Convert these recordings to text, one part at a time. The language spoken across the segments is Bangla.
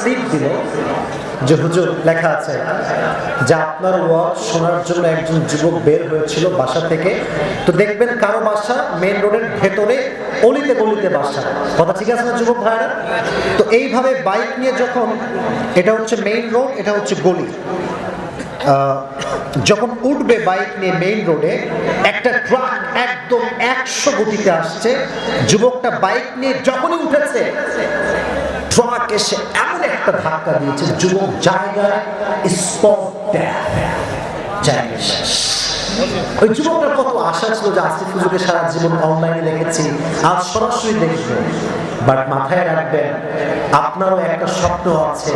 স্লিপ দিল যে হুজুর লেখা আছে, যে আপনার ওয়াজ শোনার জন্য একজন যুবক বের হয়েছিল বাসা থেকে। তো দেখবেন কারও বাসা মেন রোডের ভেতরে অলিতে গলিতে বাসা। কথা ঠিক আছে না যুবক ভাইরা তো এইভাবে বাইক নিয়ে যখন, এটা হচ্ছে মেইন রোড, এটা হচ্ছে গলি। যখন উঠবে বাইক নিয়ে মেইন রোডে, একটা ট্রাক একদম একশো গতিতে আসছে। যুবকটা বাইক নিয়ে যখনই উঠেছে ট্রাক এসে এমন একটা ধাক্কা দিয়েছে, যুবক জায়গায় স্পট। ওই কত আশা ছিল যে আসিফ সারা জীবন অনলাইনে দেখেছি, আজ সরাসরি দেখবে। বাট মাথায় রাখবেন, আপনারও একটা স্বপ্ন আছে,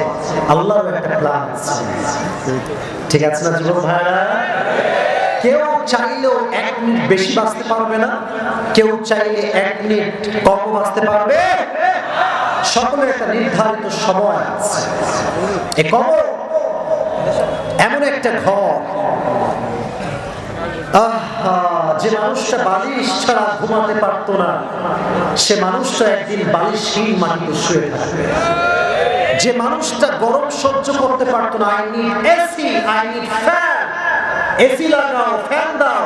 আল্লাহরও একটা প্ল্যান আছে। ঠিক আছে না, যুবক ভাইরা কেউ চাইলেও এক মিনিট বেশি বাঁচতে পারবে না, কেউ চাইলে এক মিনিট কম বাঁচতে পারবে। সকলের একটা নির্ধারিত সময় আছে। এ কবর এমন একটা ঘর। যে মানুষটা বালিশ ছাড়া ঘুমাতে পারতো না, সে মানুষটা একদিন বালিশহীন মাটিতে শুয়ে থাকবে। যে মানুষটা গরম সহ্য করতে পারতো না আই এসি আই এসি লাগাও ফ্যান দাও।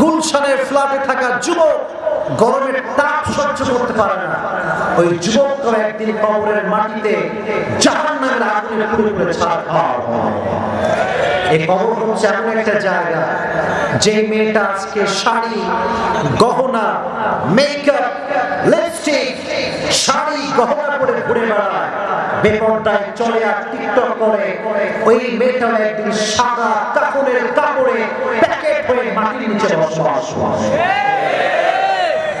গুলশানের ফ্ল্যাটে থাকা যুবক গরমের তাপ সহ্য করতে পারে না। ওই যুবকটা একদিন কবরের মাটিতে জাহান্নামের আগুনে পুড়ে পুড়ে ছাড় এই কবর হচ্ছে এমন একটা জায়গা যে মেয়েটা আজকে শাড়ি, গহনা মেকআপ লিপস্টিক শাড়ি, গহনা পরে ঘুরে বেড়ায়। বেপরদায় চলে আর টিকটক করে। ওই মেয়েটা একদিন সাদা কাপড়ের কাপড়ে প্যাকেট হয়ে মাটির নিচে বসবাস।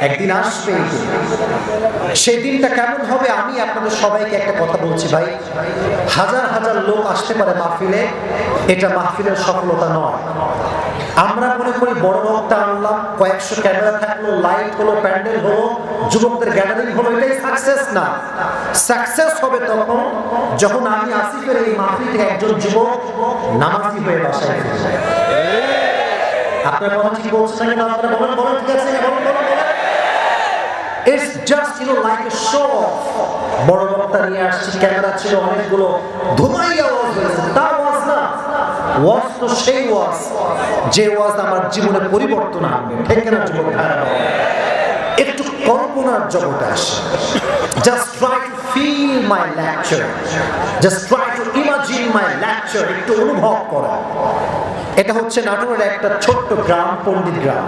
একদিন আসবে সেই দিনটা কেমন হবে আমি আপনাদের সবাইকে একটা কথা বলছি ভাই। হাজার হাজার লোক আসতে পারে মাহফিলে, এটা মাহফিলের সফলতা নয়। আমরা মনে করি বড় বক্তা আনলাম, কয়েকশো ক্যামেরা থাকল, লাইট হলো, প্যান্ডেল হলো, যুবকদের গ্যাদারিং হলো, এটাই সাকসেস না। সাকসেস হবে তখন যখন আমি আসিফের এই মাহফিল থেকে একজন যুবক নামাজি হয়ে বাসায় ফিরে যায়। আপনার কথা ঠিক বলছেন না আপনারা বলেন বলেন, ঠিক আছে? বলেন বলেন। It's just you know like a show বড় বক্তা নিয়ে আসছি, ক্যামেরা ছিল অনেকগুলো ধুমাই আওয়াজ হয়েছে। তা ওয়াজ না। ওয়াজ তো সেই ওয়াজ যে ওয়াজ আমার জীবনে পরিবর্তন আনবে। ঠিক না একটু কল্পনার জগতে আসে। Just try to feel my lecture just try to imagine my lecture একটু অনুভব করা। এটা হচ্ছে নাটোরের একটা ছোট্ট গ্রাম, পণ্ডিত গ্রাম।